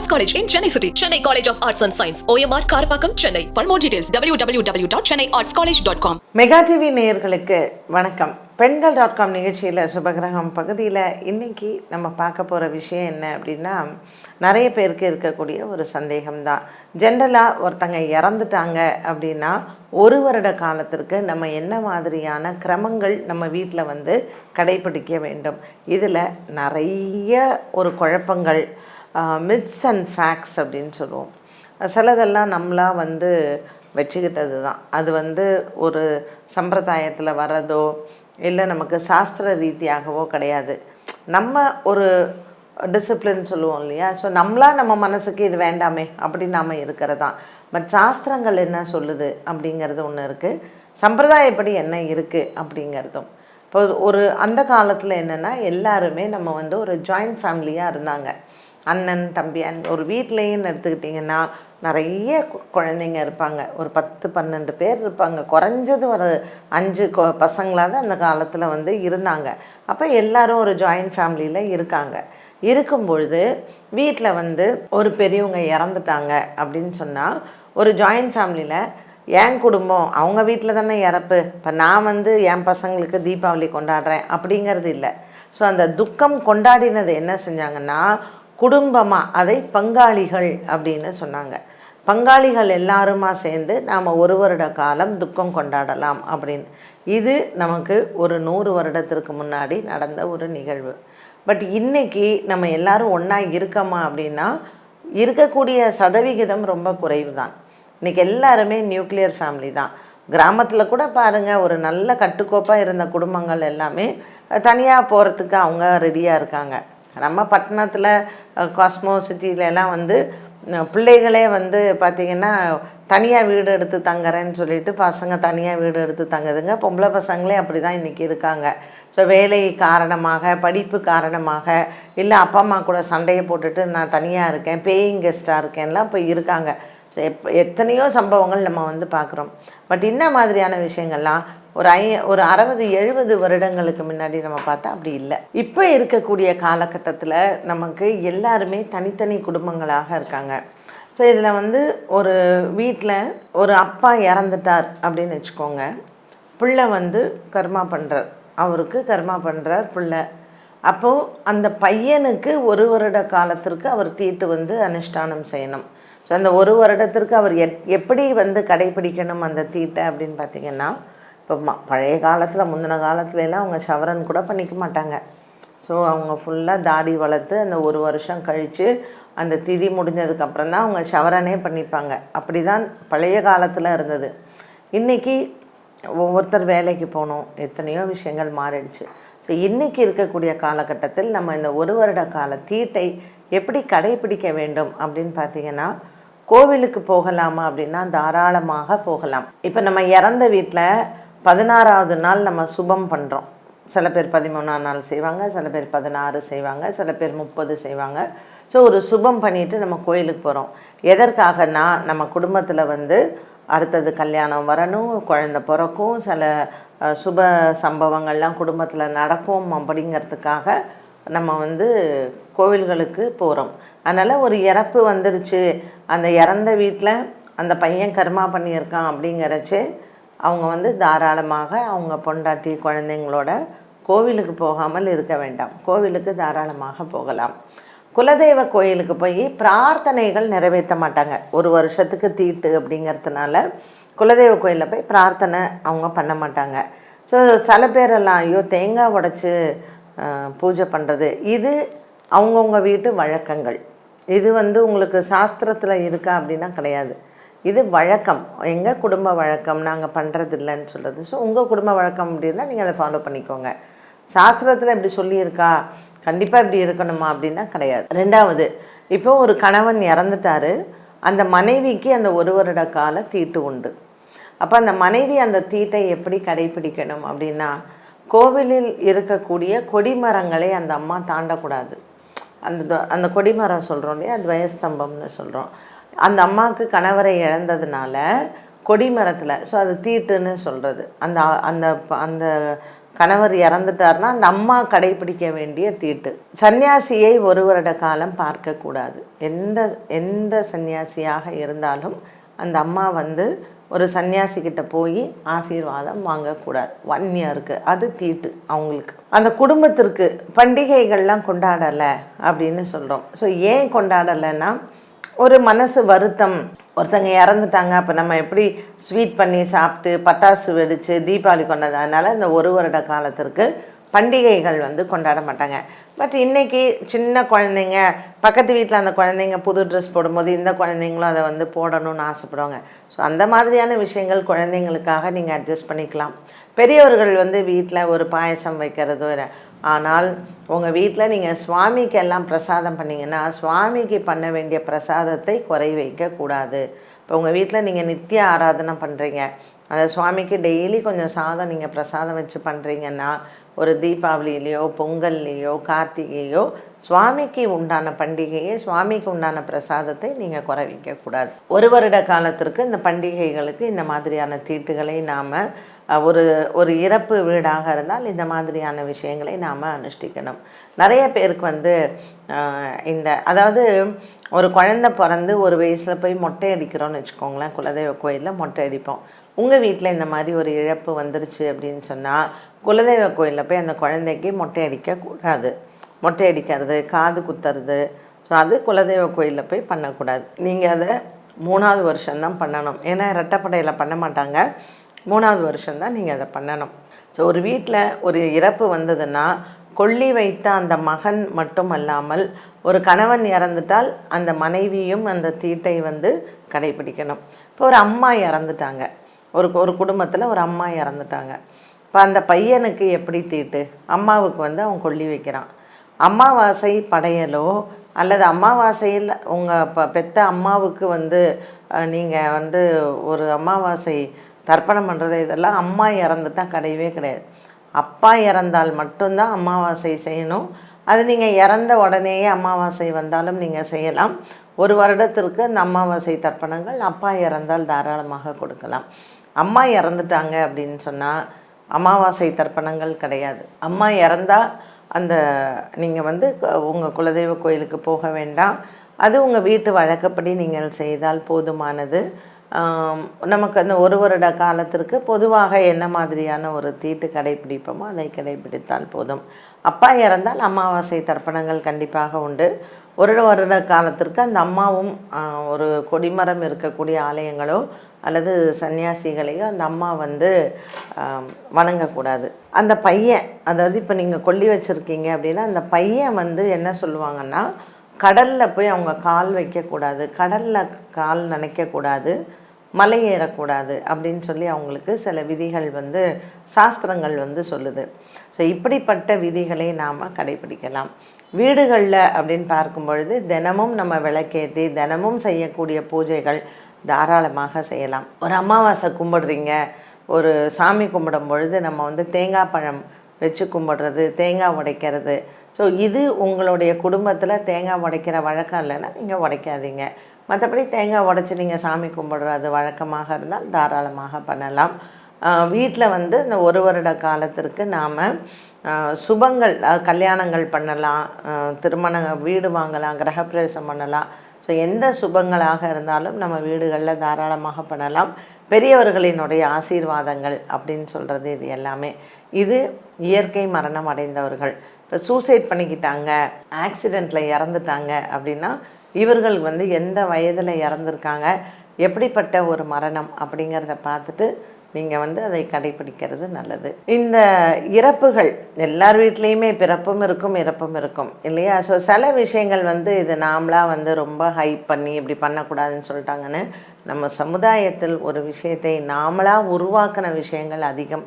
Arts college in Chennai city Chennai college of arts and science OMR Karapakkam Chennai for more details W W W dot Chennai arts college dot com mega TV நேயர்களுக்கு வணக்கம். பெண்கள் dot com நிகழ்ச்சியில் சுபகிரகம் பகுதியில் இன்னைக்கு நம்ம பார்க்க போகிற விஷயம் என்ன அப்படின்னா நிறைய பேருக்கு இருக்கக்கூடிய ஒரு சந்தேகம்தான். ஜென்ரலாக ஒருத்தங்க இறந்துட்டாங்க அப்படின்னா ஒரு வருட காலத்திற்கு நம்ம என்ன மாதிரியான கிரமங்கள் நம்ம வீட்டில் வந்து கடைபிடிக்க வேண்டும்? இதில் நிறைய ஒரு குழப்பங்கள் மித்ஸ் அண்ட் ஃபேக்ட்ஸ் அப்படின்னு சொல்லுவோம். சிலதெல்லாம் நம்மளா வந்து வச்சுக்கிட்டது தான். அது வந்து ஒரு சம்பிரதாயத்தில் வர்றதோ இல்லை நமக்கு சாஸ்திர ரீதியாகவோ கிடையாது. நம்ம ஒரு டிசிப்ளின் சொல்லுவோம் இல்லையா? ஸோ நம்மளா நம்ம மனசுக்கு இது வேண்டாமே அப்படி நாம் இருக்கிறதான் பட் சாஸ்திரங்கள் என்ன சொல்லுது அப்படிங்கிறது ஒன்று இருக்குது சம்பிரதாயப்படி என்ன இருக்குது அப்படிங்கிறதும். இப்போ ஒரு அந்த காலத்தில் என்னென்னா எல்லாருமே நம்ம வந்து ஒரு ஜாயிண்ட் ஃபேமிலியாக இருந்தாங்க. அண்ணன் தம்பி அன் ஒரு வீட்லேயும் எடுத்துக்கிட்டிங்கன்னா நிறைய குழந்தைங்க இருப்பாங்க. ஒரு பத்து பன்னெண்டு பேர் இருப்பாங்க. குறைஞ்சது ஒரு அஞ்சு கொ பசங்களாவது அந்த காலத்தில் வந்து இருந்தாங்க. அப்போ எல்லாரும் ஒரு ஜாயிண்ட் ஃபேமிலியில் இருக்காங்க. இருக்கும் பொழுது வீட்டில் வந்து ஒரு பெரியவங்க இறந்துட்டாங்க அப்படின்னு சொன்னால் ஒரு ஜாயிண்ட் ஃபேமிலியில் என் குடும்பம் அவங்க வீட்டில் தானே இறப்பு. இப்போ நான் வந்து என் பசங்களுக்கு தீபாவளி கொண்டாடுறேன் அப்படிங்கிறது இல்லை. ஸோ அந்த துக்கம் கொண்டாடினது என்ன செஞ்சாங்கன்னா குடும்பமாக அதை பங்காளிகள் அப்படின்னு சொன்னாங்க. பங்காளிகள் எல்லாருமா சேர்ந்து நாம் ஒரு வருட காலம் துக்கம் கொண்டாடலாம் அப்படின்னு. இது நமக்கு ஒரு நூறு வருடத்திற்கு முன்னாடி நடந்த ஒரு நிகழ்வு. பட் இன்னைக்கு நம்ம எல்லாரும் ஒன்றா இருக்கோமா அப்படின்னா இருக்கக்கூடிய சதவிகிதம் ரொம்ப குறைவு தான் இன்றைக்கி எல்லாருமே நியூக்ளியர் ஃபேமிலி தான். கிராமத்தில் கூட பாருங்கள் ஒரு நல்ல கட்டுக்கோப்பாக இருந்த குடும்பங்கள் எல்லாமே தனியாக போகிறதுக்கு அவங்க ரெடியாக இருக்காங்க. நம்ம பட்டணத்தில் காஸ்மோ சிட்டிலலாம் வந்து பிள்ளைகளே வந்து பார்த்திங்கன்னா தனியாக வீடு எடுத்து தங்குறேன்னு சொல்லிட்டு பசங்க தனியாக வீடு எடுத்து தங்குதுங்க. பொம்பளை பசங்களே அப்படி தான் இன்றைக்கி இருக்காங்க. ஸோ வேலை காரணமாக படிப்பு காரணமாக இல்லை அப்பா அம்மா கூட சண்டையை போட்டுட்டு நான் தனியாக இருக்கேன் பேயிங் கெஸ்ட்டாக இருக்கேன்லாம் இப்போ இருக்காங்க. எப் எத்தனையோ சம்பவங்கள் நம்ம வந்து பார்க்குறோம். பட் இந்த மாதிரியான விஷயங்கள்லாம் ஒரு ஐ ஒரு அறுபது எழுபது வருடங்களுக்கு முன்னாடி நம்ம பார்த்தா அப்படி இல்லை. இப்போ இருக்கக்கூடிய காலகட்டத்தில் நமக்கு எல்லாருமே தனித்தனி குடும்பங்களாக இருக்காங்க. ஸோ இதில் வந்து ஒரு வீட்டில் ஒரு அப்பா இறந்துட்டார் அப்படின்னு வச்சுக்கோங்க. பிள்ளை வந்து கர்மா பண்ணுறார் அவருக்கு கர்மா பண்ணுறார் பிள்ளை. அப்போது அந்த பையனுக்கு ஒரு வருட காலத்திற்கு அவர் தீட்டு வந்து அனுஷ்டானம் செய்யணும். ஸோ அந்த ஒரு வருடத்திற்கு அவர் எப் எப்படி வந்து கடைபிடிக்கணும் அந்த தீட்டை அப்படின்னு பார்த்தீங்கன்னா இப்போ ம பழைய காலத்தில் முந்தின காலத்துல எல்லாம் அவங்க ஷவரன் கூட பண்ணிக்க மாட்டாங்க. ஸோ அவங்க ஃபுல்லாக தாடி வளர்த்து அந்த ஒரு வருஷம் கழித்து அந்த திதி முடிஞ்சதுக்கப்புறம் தான் அவங்க ஷவரனே பண்ணிப்பாங்க. அப்படி தான் பழைய காலத்தில் இருந்தது. இன்றைக்கி ஒவ்வொருத்தர் வேலைக்கு போகணும் எத்தனையோ விஷயங்கள் மாறிடுச்சு. ஸோ இன்றைக்கி இருக்கக்கூடிய காலகட்டத்தில் நம்ம இந்த ஒரு வருட கால தீட்டை எப்படி கடைபிடிக்க வேண்டும் அப்படின்னு பார்த்தீங்கன்னா கோவிலுக்கு போகலாமா அப்படின்னா தாராளமாக போகலாம். இப்போ நம்ம இறந்த வீட்டில் பதினாறாவது நாள் நம்ம சுபம் பண்ணுறோம் சில பேர் பதிமூணாம் நாள் செய்வாங்க சில பேர் பதினாறு செய்வாங்க சில பேர் முப்பது செய்வாங்க. ஸோ ஒரு சுபம் பண்ணிட்டு நம்ம கோயிலுக்கு போகிறோம் எதற்காகனா நம்ம குடும்பத்தில் வந்து அடுத்தது கல்யாணம் வரணும் குழந்தை பிறக்கும் சில சுப சம்பவங்கள்லாம் குடும்பத்தில் நடக்கும் அப்படிங்கிறதுக்காக நம்ம வந்து கோவில்களுக்கு போகிறோம் அதனால் ஒரு இறப்பு வந்துருச்சு. அந்த இறந்த வீட்டில் அந்த பையன் கர்மா பண்ணியிருக்கான் அப்படிங்கிறச்சு அவங்க வந்து தாராளமாக அவங்க பொண்டாட்டி குழந்தைங்களோட கோவிலுக்கு போகாமல் இருக்க வேண்டாம். கோவிலுக்கு தாராளமாக போகலாம். குலதெய்வ கோயிலுக்கு போய் பிரார்த்தனைகள் நிறைவேற்ற மாட்டாங்க. ஒரு வருஷத்துக்கு தீட்டு அப்படிங்கிறதுனால குலதெய்வ கோயிலில் போய் பிரார்த்தனை அவங்க பண்ண மாட்டாங்க. ஸோ சில பேரெல்லாம் ஐயோ தேங்காய் உடைச்சி பூஜை பண்ணுறது இது அவங்கவுங்க வீட்டு வழக்கங்கள். இது வந்து உங்களுக்கு சாஸ்திரத்தில் இருக்கா அப்படின்னா கிடையாது. இது வழக்கம். எங்கள் குடும்ப வழக்கம்? நாங்கள் பண்ணுறது இல்லைன்னு சொல்கிறது ஸோ உங்கள் குடும்ப வழக்கம் அப்படின்னா நீங்கள் அதை ஃபாலோ பண்ணிக்கோங்க. சாஸ்திரத்தில் இப்படி சொல்லியிருக்கா? கண்டிப்பாக இப்படி இருக்கணுமா அப்படின்னா கிடையாது. ரெண்டாவது இப்போ ஒரு கணவன் இறந்துட்டாரு. அந்த மனைவிக்கு அந்த ஒரு வருட கால தீட்டு உண்டு. அப்போ அந்த மனைவி அந்த தீட்டை எப்படி கடைபிடிக்கணும் அப்படின்னா கோவிலில் இருக்கக்கூடிய கொடிமரங்களை அந்த அம்மா தாண்டக்கூடாது. அந்த த- அந்த கொடிமரம் சொல்கிறோம் இல்லையா? துவயஸ்தம்பம்னு சொல்கிறோம் அந்த அம்மாவுக்கு கணவரை இழந்ததுனால கொடிமரத்தில் ஸோ அது தீட்டுன்னு சொல்கிறது அந்த அந்த அந்த கணவர் இறந்துட்டார்னா அந்த அம்மா கடைபிடிக்க வேண்டிய தீட்டு. சன்னியாசியை ஒரு வருட காலம் பார்க்கக்கூடாது. எந்த எந்த சன்னியாசியாக இருந்தாலும் அந்த அம்மா வந்து ஒரு சன்னியாசிக்கிட்ட போய் ஆசீர்வாதம் வாங்கக்கூடாது. ஒன் இயருக்கு அது தீட்டு அவங்களுக்கு. அந்த குடும்பத்திற்கு பண்டிகைகள்லாம் கொண்டாடலை அப்படின்னு சொல்கிறோம் ஸோ ஏன் கொண்டாடலைன்னா ஒரு மனசு வருத்தம். ஒருத்தங்க இறந்துட்டாங்க அப்போ நம்ம எப்படி ஸ்வீட் பண்ணி சாப்பிட்டு பட்டாசு வெடித்து தீபாவளி கொண்டது அதனால் இந்த ஒரு வருட காலத்திற்கு பண்டிகைகள் வந்து கொண்டாட மாட்டாங்க. பட் இன்றைக்கி சின்ன குழந்தைங்க பக்கத்து வீட்டில் அந்த குழந்தைங்க புது ட்ரெஸ் போடும்போது இந்த குழந்தைங்களும் அதை வந்து போடணும்னு ஆசைப்படுவாங்க. ஸோ அந்த மாதிரியான விஷயங்கள் குழந்தைங்களுக்காக நீங்கள் அட்ஜஸ்ட் பண்ணிக்கலாம். பெரியவர்கள் வந்து வீட்டில் ஒரு பாயசம் வைக்கிறதோ இல்லை ஆனால் உங்கள் வீட்டில் நீங்கள் சுவாமிக்கு எல்லாம் பிரசாதம் பண்ணிங்கன்னா சுவாமிக்கு பண்ண வேண்டிய பிரசாதத்தை குறை வைக்கக்கூடாது இப்போ உங்கள் வீட்டில் நீங்கள் நித்திய ஆராதனை பண்ணுறீங்க அந்த சுவாமிக்கு டெய்லி கொஞ்சம் சாதம் நீங்கள் பிரசாதம் வச்சு பண்ணுறீங்கன்னா ஒரு தீபாவளியிலையோ பொங்கல்லையோ கார்த்திகையோ சுவாமிக்கு உண்டான பண்டிகையை சுவாமிக்கு உண்டான பிரசாதத்தை நீங்கள் குறை வைக்கக்கூடாது ஒரு வருட காலத்திற்கு இந்த பண்டிகைகளுக்கு இந்த மாதிரியான தீட்டுகளை நாம் ஒரு ஒரு இறப்பு வீடாக இருந்தால் இந்த மாதிரியான விஷயங்களை நாம் அனுஷ்டிக்கணும். நிறைய பேருக்கு வந்து இந்த அதாவது ஒரு குழந்தை பிறந்து ஒரு வயசில் போய் மொட்டை அடிக்கிறோன்னு வச்சுக்கோங்களேன் குலதெய்வ கோயிலில் மொட்டை அடிப்போம். உங்கள் வீட்டில் இந்த மாதிரி ஒரு இழப்பு வந்துருச்சு அப்படின்னு சொன்னால் குலதெய்வ கோயிலில் போய் அந்த குழந்தைக்கு மொட்டை அடிக்கக்கூடாது மொட்டை அடிக்கிறது காது குத்துறது. ஸோ அது குலதெய்வ கோயிலில் போய் பண்ணக்கூடாது. நீங்கள் அதை மூணாவது வருஷம்தான் பண்ணணும். ஏன்னா ரெட்டப்படையில் பண்ண மாட்டாங்க. மூணாவது வருஷம்தான் நீங்கள் அதை பண்ணணும். ஸோ ஒரு வீட்டில் ஒரு இறப்பு வந்ததுன்னா கொள்ளி வைத்த அந்த மகன் மட்டும் அல்லாமல் ஒரு கணவன் இறந்துட்டால் அந்த மனைவியும் அந்த தீட்டை வந்து கடைபிடிக்கணும். இப்போ ஒரு அம்மா இறந்துட்டாங்க. ஒரு ஒரு குடும்பத்தில் ஒரு அம்மா இறந்துட்டாங்க. இப்போ அந்த பையனுக்கு எப்படி தீட்டு? அம்மாவுக்கு வந்து அவன் கொள்ளி வைக்கிறான். அமாவாசை படையலோ அல்லது அம்மாவாசையில் உங்கள் ப பெத்த அம்மாவுக்கு வந்து நீங்கள் வந்து ஒரு அமாவாசை தர்ப்பணம் பண்ணுறது இதெல்லாம் அம்மா இறந்துட்டால் கிடையவே கிடையாது. அப்பா இறந்தால் மட்டும்தான் அமாவாசை செய்யணும். அது நீங்கள் இறந்த உடனேயே அமாவாசை வந்தாலும் நீங்கள் செய்யலாம். ஒரு வருடத்திற்கு அந்த அமாவாசை தர்ப்பணங்கள் அப்பா இறந்தால் தாராளமாக கொடுக்கலாம். அம்மா இறந்துட்டாங்க அப்படின்னு சொன்னால் அமாவாசை தர்ப்பணங்கள் கிடையாது. அம்மா இறந்தால் அந்த நீங்கள் வந்து உங்கள் குலதெய்வ கோயிலுக்கு போக வேண்டாம். அது உங்கள் வீட்டு வழக்கப்படி நீங்கள் செய்தால் போதுமானது. நமக்கு அந்த ஒரு வருட காலத்திற்கு பொதுவாக என்ன மாதிரியான ஒரு தீட்டு கடைபிடிப்போமோ அதை கடைபிடித்தால் போதும். அப்பா இறந்தால் அமாவாசை தர்ப்பணங்கள் கண்டிப்பாக உண்டு. ஒரு வருட காலத்திற்கு அந்த அம்மாவும் ஒரு கொடிமரம் இருக்கக்கூடிய ஆலயங்களோ அல்லது சன்னியாசிகளையோ அந்த அம்மா வந்து வணங்கக்கூடாது. அந்த பையன் அதாவது இப்போ நீங்கள் கொல்லி வச்சுருக்கீங்க அப்படின்னா அந்த பையன் வந்து என்ன சொல்லுவாங்கன்னா கடலில் போய் அவங்க கால் வைக்கக்கூடாது கடலில் கால் நனைக்கக்கூடாது மலை ஏறக்கூடாது அப்படின்னு சொல்லி அவங்களுக்கு சில விதிகள் வந்து சாஸ்திரங்கள் வந்து சொல்லுது. ஸோ இப்படிப்பட்ட விதிகளை நாம் கடைபிடிக்கலாம். வீடுகளில் அப்படின்னு பார்க்கும் பொழுது தினமும் நம்ம விளக்கேற்றி தினமும் செய்யக்கூடிய பூஜைகள் தாராளமாக செய்யலாம். ஒரு அமாவாசை கும்பிடுறீங்க ஒரு சாமி கும்பிடும் பொழுது நம்ம வந்து தேங்காய் பழம் வச்சு கும்பிடுறது தேங்காய் உடைக்கிறது. ஸோ இது உங்களுடைய குடும்பத்தில் தேங்காய் உடைக்கிற வழக்கம் இல்லைன்னா நீங்கள் உடைக்காதீங்க. மற்றபடி தேங்காய் உடைச்சி நீங்கள் சாமி கும்பிடுறது வழக்கமாக இருந்தால் தாராளமாக பண்ணலாம். வீட்டில் வந்து இந்த ஒரு வருட காலத்திற்கு நாம் சுபங்கள் கல்யாணங்கள் பண்ணலாம் திருமண வீடு வாங்கலாம் கிரகப்பிரவேசம் பண்ணலாம் ஸோ எந்த சுபங்களாக இருந்தாலும் நம்ம வீடுகளில் தாராளமாக பண்ணலாம். பெரியவர்களினுடைய ஆசீர்வாதங்கள் அப்படின்னு சொல்கிறது இது எல்லாமே. இது இயற்கை மரணம் அடைந்தவர்கள். இப்போ சூசைட் பண்ணிக்கிட்டாங்க ஆக்சிடெண்ட்டில் இறந்துட்டாங்க அப்படின்னா இவர்கள் வந்து எந்த வயதில் இறந்துருக்காங்க எப்படிப்பட்ட ஒரு மரணம் அப்படிங்கிறத பார்த்துட்டு நீங்கள் வந்து அதை கடைபிடிக்கிறது நல்லது. இந்த இறப்புகள் எல்லார் வீட்லேயுமே பிறப்பும் இருக்கும் இறப்பும் இருக்கும் இல்லையா? ஸோ சில விஷயங்கள் வந்து இது நாமளாக வந்து ரொம்ப ஹைப் பண்ணி இப்படி பண்ணக்கூடாதுன்னு சொல்லிட்டாங்கன்னு நம்ம சமுதாயத்தில் ஒரு விஷயத்தை நாமளாக உருவாக்கின விஷயங்கள் அதிகம்.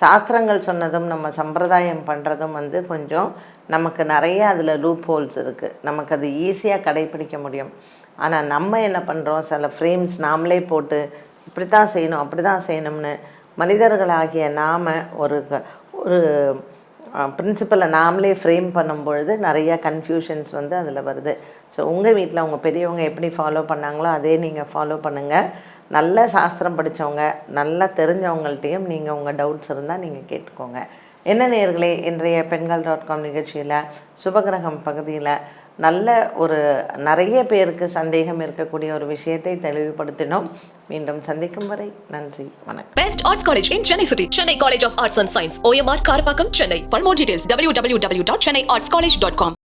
சாஸ்திரங்கள் சொன்னதும் நம்ம சம்பிரதாயம் பண்ணுறதும் வந்து கொஞ்சம் நமக்கு நிறைய அதில் லூப் ஹோல்ஸ் இருக்குது நமக்கு அது ஈஸியாக கடைப்பிடிக்க முடியும். ஆனால் நம்ம என்ன பண்ணுறோம் சில ஃப்ரேம்ஸ் நாமளே போட்டு இப்படி தான் செய்யணும் அப்படி தான் செய்யணும்னு மனிதர்களாகிய நாம் ஒரு க- ஒரு பிரின்சிபலை நாமளே ஃப்ரேம் பண்ணும் பொழுது நிறைய கன்ஃபியூஷன்ஸ் வந்து அதில் வருது. ஸோ உங்கள் வீட்டில் உங்கள் பெரியவங்க எப்படி ஃபாலோ பண்ணாங்களோ அதே நீங்கள் ஃபாலோ பண்ணுங்கள் நல்ல சாஸ்திரம் படித்தவங்க நல்லா தெரிஞ்சவங்கள்ட்டையும் நீங்கள் உங்கள் டவுட்ஸ் இருந்தால் நீங்கள் கேட்டுக்கோங்க. என்ன நேர்களே இன்றைய பெண்கள் டாட் காம் நிகழ்ச்சியில் சுபகிரகம் பகுதியில் நல்ல ஒரு நிறைய பேருக்கு சந்தேகம் இருக்கக்கூடிய ஒரு விஷயத்தை தெளிவுபடுத்தினோம். மீண்டும் சந்திக்கும் வரை நன்றி வணக்கம் best arts college in Chennai city Chennai college of arts and science OMR Karapakkam Chennai for more details W W W dot Chennai arts college dot com